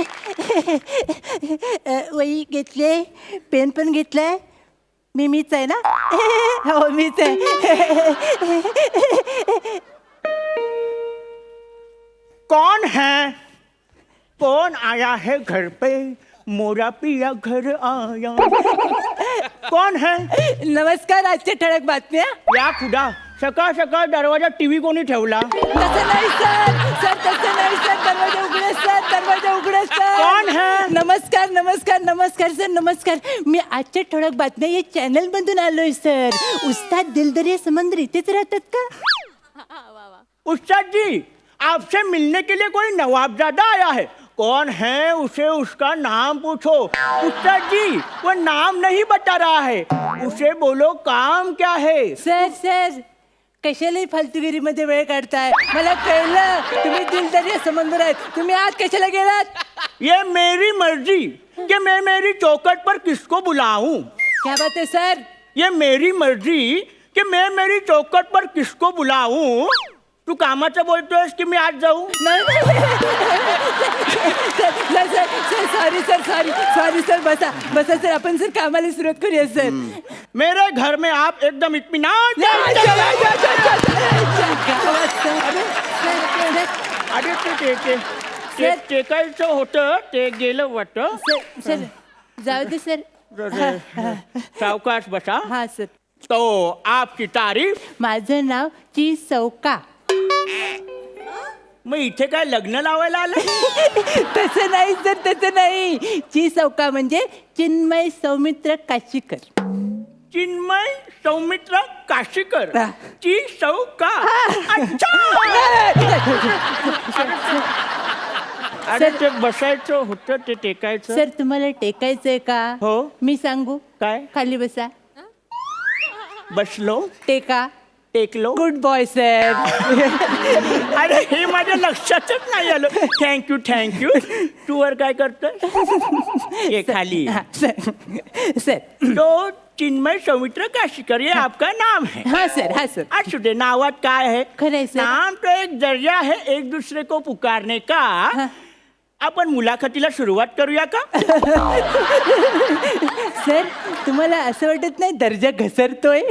वही घेतले पेन पण घेतलाय. मी मीच आहे ना? हो मीच आहे. कौन है? कौन आया है घर पे? मोरा पिया घर आया। कौन है? नमस्कार आजच्या ठळक बातम्या या खुदा. सकाळ सकाळ दरवाज़ा टीव्ही कोणी ठेवला? तसं नाही सर. सर तसं नाही सर. दरवाज़ा उघडा सर. दरवाज़ा उघडा सर. कोण है? नमस्कार नमस्कार नमस्कार सर. नमस्कार. मी आजच्या ठळक बातम्या या चॅनल मधून आलोय सर. उस्ताद दिलदरिया समंदर इथेच राहतात का? उस्ताद जी आपसे मिलने के लिए कोई नवाबजादा आया है। कौन है उसे उसका नाम पूछो। उस्ताद जी वो नाम नहीं बता रहा है। उसे बोलो काम क्या है? सर सर कशालाही फालतूगिरीमध्ये वेळ काढताय? मला कळलं. तुम्ही दिलदरिया समंदर आहेत. तुम्ही आज कशाला गेलात? ये मेरी मर्जी. कि मैं मेरी चौकट पर किसको बुलाऊं? क्या बात है सर? ये मेरी मर्जी कि मैं मेरी चौकट पर किसको बुलाऊं? तू कामाचं बोलतोयस की मी आज जाऊ? नाही sir sorry sir sorry sorry. Sir बसा. बसा सर. आपण सर कामाला सुरुवात करूया सर. मेरे घर में आप एकदम इत्मीनान अरे ते ते. टेकायचं होतं ते गेलं वाटतं. सर सर जाऊ दे सर. सावकाश बसा. हा सर. तो आपकी तारीफ. माझं नाव ची चौका मग इथे काय लग्न लावायला आलं? तसं नाही सर तसं नाही. ची चौका म्हणजे चिन्मय सौमित्र काशीकर. चिन्मय सौमित्र काशीकर. ची सौका अच्छा! अरे ते बसायचं होतं ते टेकायचं? सर तुम्हाला टेकायचंय का? हो. मी सांगू? काय? खाली बसा. बसलो. टेका. टेकलो. गुड बॉय सर अरे हे माझ्या लक्षातच नाही आलं. थँक्यू थँक्यू तू वर काय करतोय ये खाली. सर. सर. तो चिन्मय सौमित्र काशीकर ये आपका नाम है। हा सर हा सर। असू दे नावात काय है? खरं आहे, सर. नाम तो एक जरिया है एक दूसरे को पुकारने का। आपण मुलाखतीला सुरुवात करूया का? सर तुम्हाला असं वाटत नाही दर्जा घसरतोय?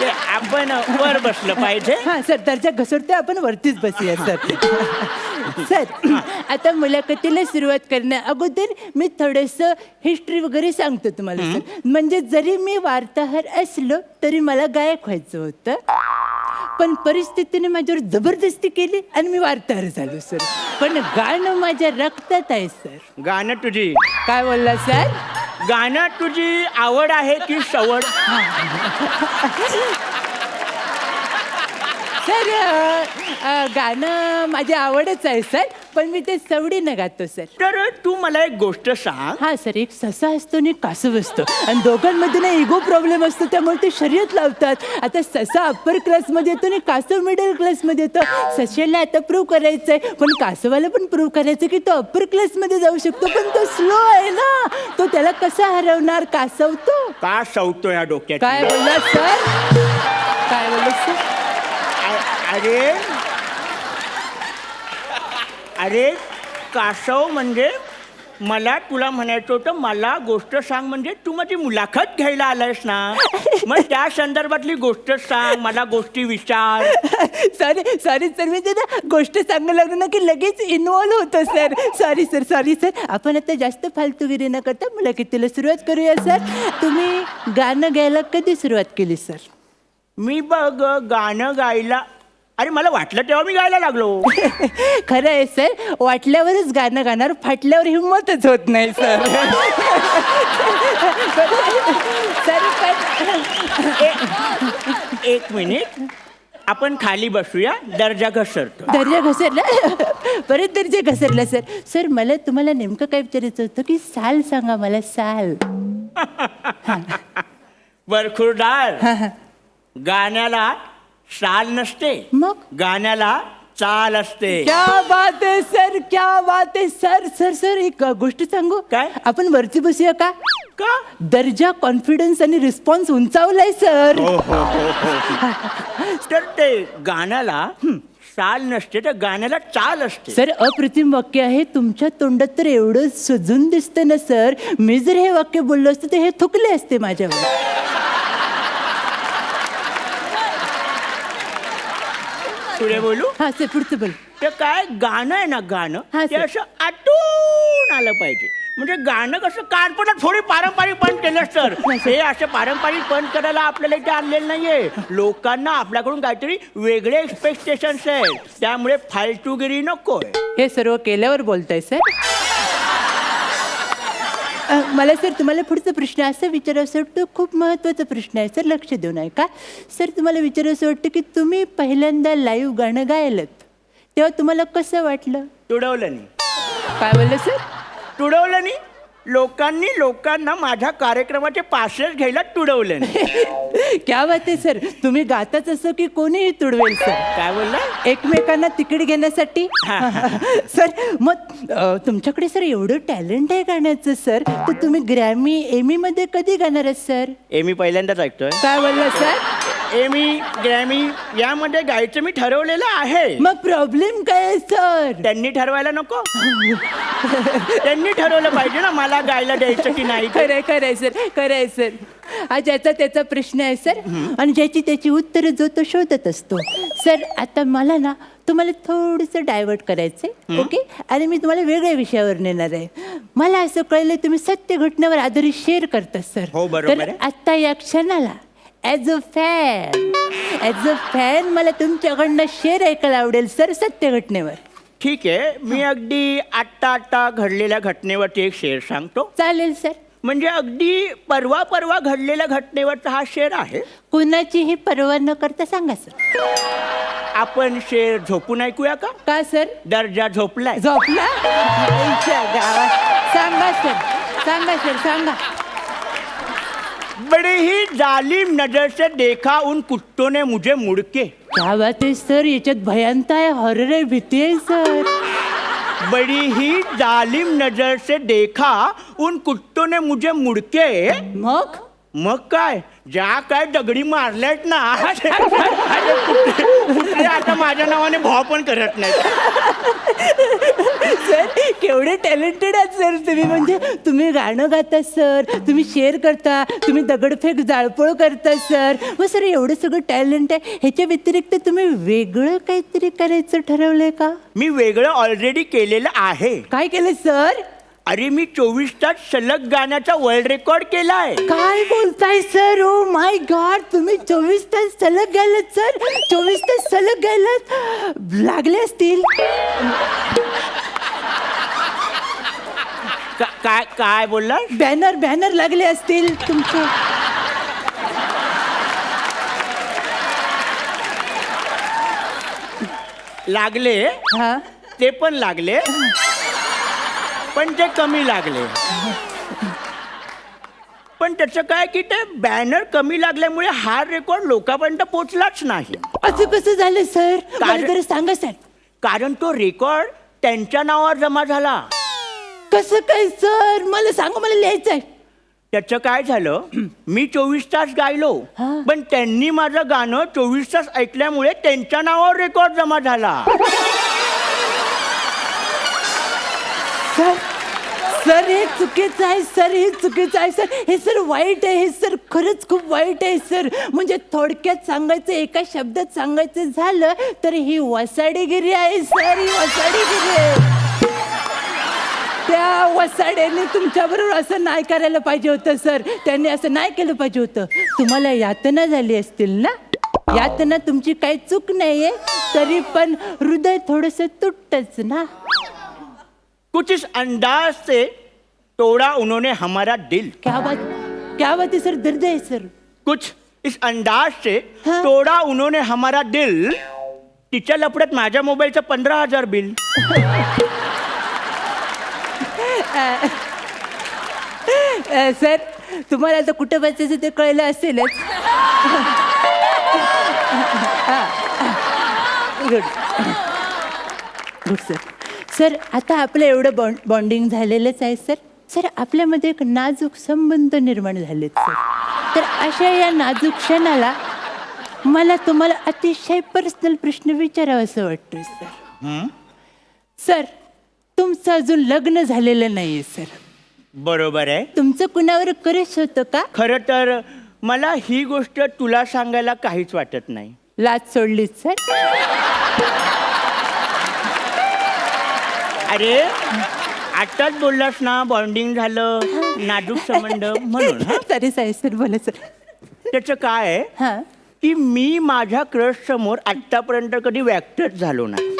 ते आपण वर बसलं पाहिजे. हा सर दर्जा घसरतोय आपण वरतीच बसूया सर. सर आता मुलाखतीला सुरुवात करण्या अगोदर मी थोडंसं हिस्ट्री वगैरे सांगतो तुम्हाला सर. म्हणजे जरी मी वार्ताहर असलो तरी मला गायक व्हायचं होतं. पण परिस्थितीने माझ्यावर जबरदस्ती केली आणि मी वार्ताहर झालो सर. पण गाणं माझ्या रक्तात आहे सर. गाणं तुझी. काय बोलला सर? गाणं तुझी आवड आहे की सवड? सर अ, अ, गाणं माझी आवडच आहे सर. पण मी ते सवडीनं गातो सर. तर तू मला एक गोष्ट सांग. हा सर एक ससा असतो आणि कासव असतो. आणि दोघांमध्ये ना इगो प्रॉब्लेम असतो त्यामुळे ते शर्यत लावतात. आता ससा अप्पर क्लासमध्ये येतो आणि कासव मिडल क्लासमध्ये येतो. सशाला आता प्रूव्ह करायचं आहे पण कासवाला पण प्रूव्ह करायचं की तो अप्पर क्लासमध्ये जाऊ शकतो पण तो स्लो आहे ना. तो त्याला कसा हरवणार कासव तो? का सवतो या डोक्यात. काय बोलला सर? काय बोलला सर? अ- अरे अरे कासव म्हणजे मला तुला म्हणायचं होतं मला गोष्ट सांग म्हणजे तू माझी मुलाखत घ्यायला आलायस ना? मग त्या संदर्भातली गोष्ट सांग मला गोष्टी विचार. सॉरी सॉरी सर मी ते ना गोष्ट सांगायला लागलो ना की लगेच इन्व्हॉल्व होतं sir sorry sir sorry sir आपण आता जास्त फालतूगिरी न करता मुलाखतीला सुरुवात करूया सर तुम्ही गाणं गायला कधी सुरुवात केली सर मी बघ गाणं गायला अरे मला वाटलं तेव्हा मी गायला लागलो. खरं आहे सर. वाटल्यावरच गाणं गाणार फाटल्यावर हिंमतच होत नाही सर. सर ए- एक मिनिट. आपण खाली बसूया दर्जा घसरतो. दर्जा घसरला? परत दर्जा घसरला सर. सर मला तुम्हाला नेमकं काय विचारायचं होतं की साल सांगा मला साल. वरखुरदार गाण्याला साल नसते. मग? गाण्याला चाल असते. क्या बात आहे सर क्या बात आहे सर सर सर एक गोष्ट सांगू? काय? आपण वरती बसूया का? का? दर्जा कॉन्फिडन्स आणि रिस्पॉन्स उंचावलाय सर. तर ते गाण्याला चाल नसते तर गाण्याला चाल असते. सर अप्रतिम वाक्य आहे तुमच्या तोंडात तर एवढं सजून दिसतं ना सर. मी जर हे वाक्य बोललो असतं तर हे थुकले असते माझ्यावर. पुढे बोलू? हा सर पुढचं बोल. ते काय गाणं आहे ना गाणं हा, ते सर. असं आटून आलं पाहिजे. म्हणजे गाणं कसं कानपणात थोडी पारंपरिक पण केलं सर. हे असं पारंपरिक पण करायला आपल्याला इथे आणलेलं नाहीये. लोकांना आपल्याकडून काहीतरी वेगळे एक्सपेक्टेशन्स आहेत. त्यामुळे फालतूगिरी नकोय. हे सर्व केल्यावर बोलताय सर. अ, मला सर तुम्हाला पुढचा प्रश्न असं विचारावं वाटतं खूप महत्त्वाचा प्रश्न आहे सर लक्ष देऊन ऐका. सर तुम्हाला विचारावं वाटतं की तुम्ही पहिल्यांदा लाईव्ह गाणं गायलत तेव्हा तुम्हाला कसं वाटलं? तुडवलं नाही. काय बोललं सर? तुडवलं नाही? लोकांनी लोकांना माझ्या कार्यक्रमाचे पासेस घ्यायला तुडवलं नाही. क्या बात आहे सर तुम्ही गाताच असं की कोणीही तुडवेल सर काय बोलला? एकमेकांना तिकीट घेण्यासाठी. सर मग अ, तुमच्याकडे सर एवढं टॅलेंट आहे गाण्याचं सर तर तुम्ही ग्रॅमी एमी मध्ये कधी गाणार आहात सर ए मी पहिल्यांदाच ऐकतोय. काय बोलला सर एमी ग्रॅमी यामध्ये गायचं मी ठरवलेलं आहे. मग प्रॉब्लेम काय आहे सर त्यांनी ठरवायला नको. त्यांनी ठरवलं पाहिजे ना मला गायला द्यायचं की नाही ते. खरंय खरंय सर खरंय सर हा ज्याचा त्याचा प्रश्न आहे सर आणि ज्याची त्याची उत्तरं जो तो शोधत असतो. सर आता मला ना तुम्हाला थोडंसं डायव्हर्ट करायचंय ओके आणि मी तुम्हाला वेगळ्या विषयावर नेणार आहे. मला असं कळलं तुम्ही सत्य घटनेवर आधारित शेअर करता सर हो, बरोबर तर आहे. आत्ता या क्षणाला as a fan as a fan मला तुमच्याकडनं शेअर ऐकायला आवडेल सर सत्य घटनेवर. ठीक आहे मी अगदी आत्ता आत्ता घडलेल्या घटनेवरती एक शेर सांगतो. चालेल सर. म्हणजे अगदी परवा परवा घडलेल्या घटनेवरचा हा शेर आहे. कुणाचीही पर्वा न करता सांगा सर. आपण शेर झोपून ऐकूया का? का सर? दर्जा झोपलाय. झोपला? आईच्या गावात. सांगा सर. सांगा सर सांगा. बड़े ही जालिम नजर से देखा उन कुत्तों ने मुझे मुड़के. क्या बात आहे सर याच्यात भयांत आहे हॉरर आहे भीती आहे सर. बड़ी ही जालिम नजर से देखा उन कुत्तों ने मुझे मुड़के. मग? मग काय? ज्या काय दगडी मारल्यात ना अरे आता माझ्या नावाने भाव पण करत नाहीत. सर केवढे टॅलेंटेड आहात सर तुम्ही. म्हणजे तुम्ही गाणं गाता सर. तुम्ही शेअर करता. तुम्ही दगडफेक जाळपोळ करता सर. मग सर एवढं सगळं टॅलेंट आहे. ह्याच्या व्यतिरिक्त तुम्ही वेगळं काहीतरी करायचं ठरवलंय का? मी वेगळं ऑलरेडी केलेलं आहे. काय केलं सर? अरे मी चोवीस तास सलग गाण्याचा वर्ल्ड रेकॉर्ड केलाय. काय बोलताय सर ओ माय गॉड तुम्ही चोवीस तास सलग गेलात सर चोवीस तास सलग गेलात लागले असतील. का- काय काय बोलला बॅनर बॅनर लागले असतील तुमचे. लागले? हा? ते पण लागले? पण ते कमी लागले. पण त्याचं काय की ते बॅनर कमी लागल्यामुळे हा रेकॉर्ड लोकांपर्यंत पोचलाच नाही. असं कसं झालं सर? मला जरा सांगा सर. कारण तो रेकॉर्ड त्यांच्या नावावर जमा झाला. कसं काय सर? मला सांगा मला लिहायचंय. त्याचं काय झालं मी चोवीस तास गायलो. हा. पण त्यांनी माझं गाणं चोवीस तास ऐकल्यामुळे त्यांच्या नावावर रेकॉर्ड जमा झाला. सर हे चुकीचं आहे सर हे चुकीचं आहे सर. हे सर वाईट आहे हे सर खरंच खूप वाईट आहे सर. म्हणजे थोडक्यात सांगायचं एका शब्दात सांगायचं झालं तर ही वसाडीगिरी आहे सर ही वसाडीगिरी आहे. त्या वसाड्याने तुमच्याबरोबर असं नाही करायला पाहिजे होतं सर. त्यांनी असं नाही केलं पाहिजे होतं. तुम्हाला यातना झाली असतील ना? यातना तुमची काही चूक नाहीये तरी पण हृदय थोडंसं तुटतच ना? कुछ इस अंदाज से तोड़ा उन्होंने हमारा दिल। क्या बात क्या बात है सर? दर्द है सर। कुछ इस अंदाज से हाँ. तोड़ा उन्होंने हमारा दिल। तिच्या लपड्यात माझ्या मोबाईलचं पंधरा हजार बिल। अ, सर तुम्हाला आता कुठं बसायचं ते कळलं असेलच। Good good sir. सर आता आपलं एवढं बॉन्ड बॉन्डिंग झालेलंच आहे सर. सर आपल्यामध्ये एक नाजूक संबंध निर्माण झालेत सर. तर अशा या नाजूक क्षणाला मला तुम्हाला अतिशय पर्सनल प्रश्न विचारावा असं वाटतोय सर? सर तुमचं अजून लग्न झालेलं नाहीये सर. बरोबर आहे. तुमचं कुणावर क्रश होतं का? खरं तर मला ही गोष्ट तुला सांगायला काहीच वाटत नाही. लाच सोडलीत सर. अरे आताच बोललास ना बॉन्डिंग झालं नाजूक संबंध म्हणून हं? सॉरी साहेब सर बोला सर. त्याचं काय आहे? हां. की मी माझ्या क्रश समोर आतापर्यंत कधी व्यक्तच झालो नाही.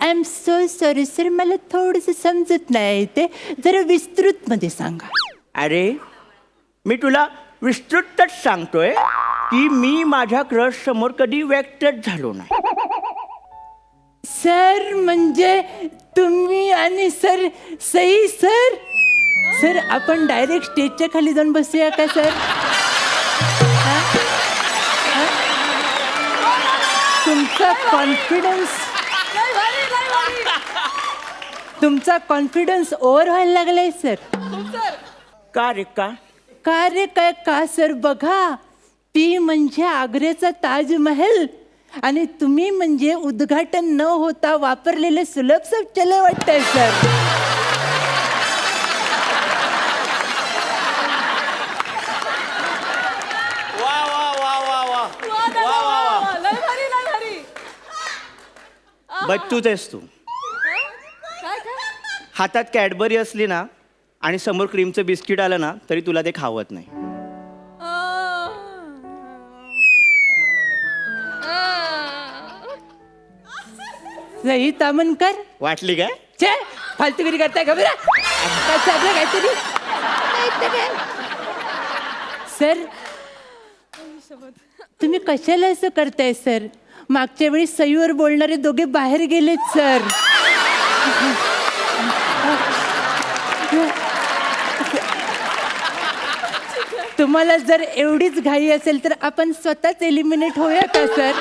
I am so sorry sir मला थोडंसं समजत नाही ते. जरा विस्तृतमध्ये सांगा. अरे मी तुला विस्तृतच सांगतोय की मी माझ्या क्रश समोर कधी व्यक्तच झालो नाही. सर म्हणजे तुम्ही आणि सर सई सर? सर आपण डायरेक्ट स्टेजच्या खाली जाऊन बसूया का सर? हा? हा? तुमचा कॉन्फिडन्स तुमचा कॉन्फिडन्स ओव्हर व्हायला लागलाय सर. का रे का? का रे काय का सर? बघा ती म्हणजे आग्र्याचा ताजमहल. आणि तुम्ही म्हणजे उद्घाटन न होता वापरलेले सुलभ शौचालय वाटतंय सर. वा वा वा वा वा. लय भारी लय भारी. बच्चूच आहेस तू. काय काय? हातात कॅडबरी असली ना आणि समोर क्रीमचं बिस्किट आलं ना तरी तुला ते खावत नाही. सई तामनकर वाटली काय? छे फालतूगिरी करताय का बरं? काय चाललं काहीतरी काय? सर तुम्ही कशाला असं करताय सर? मागच्या वेळी सईवर बोलणारे दोघे बाहेर गेलेत सर. तुम्हाला जर एवढीच घाई असेल तर आपण स्वतःच एलिमिनेट होऊया का सर?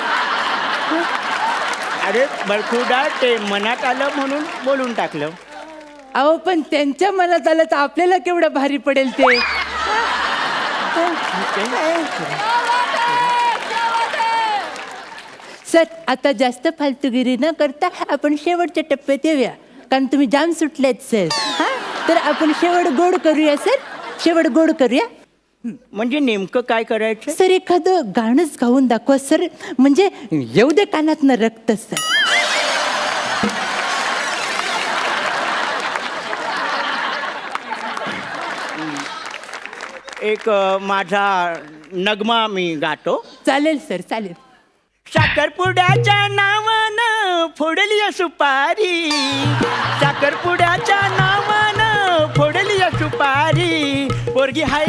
अरे बरखुदा ते मनात आलं म्हणून बोलून टाकलं. अहो पण त्यांच्या मनात आलं तर आपल्याला केवढं भारी पडेल ते? सर आता जास्त फालतूगिरी न करता आपण शेवटच्या टप्प्यात येऊया. कारण तुम्ही जाम सुटलेत सर. हा? तर आपण शेवट गोड करूया सर. शेवट गोड करूया. म्हणजे नेमकं काय करायचं? सर एखादं गाणंच गाऊन दाखवा सर. म्हणजे येऊ दे कानातनं रक्त सर. एक अ, माझा नगमा मी गातो. चालेल सर चालेल. साखरपुड्याच्या नावानं फोडली या सुपारी साखरपुड्याच्या नावानं फोडली या सुपारी पोरगी हाय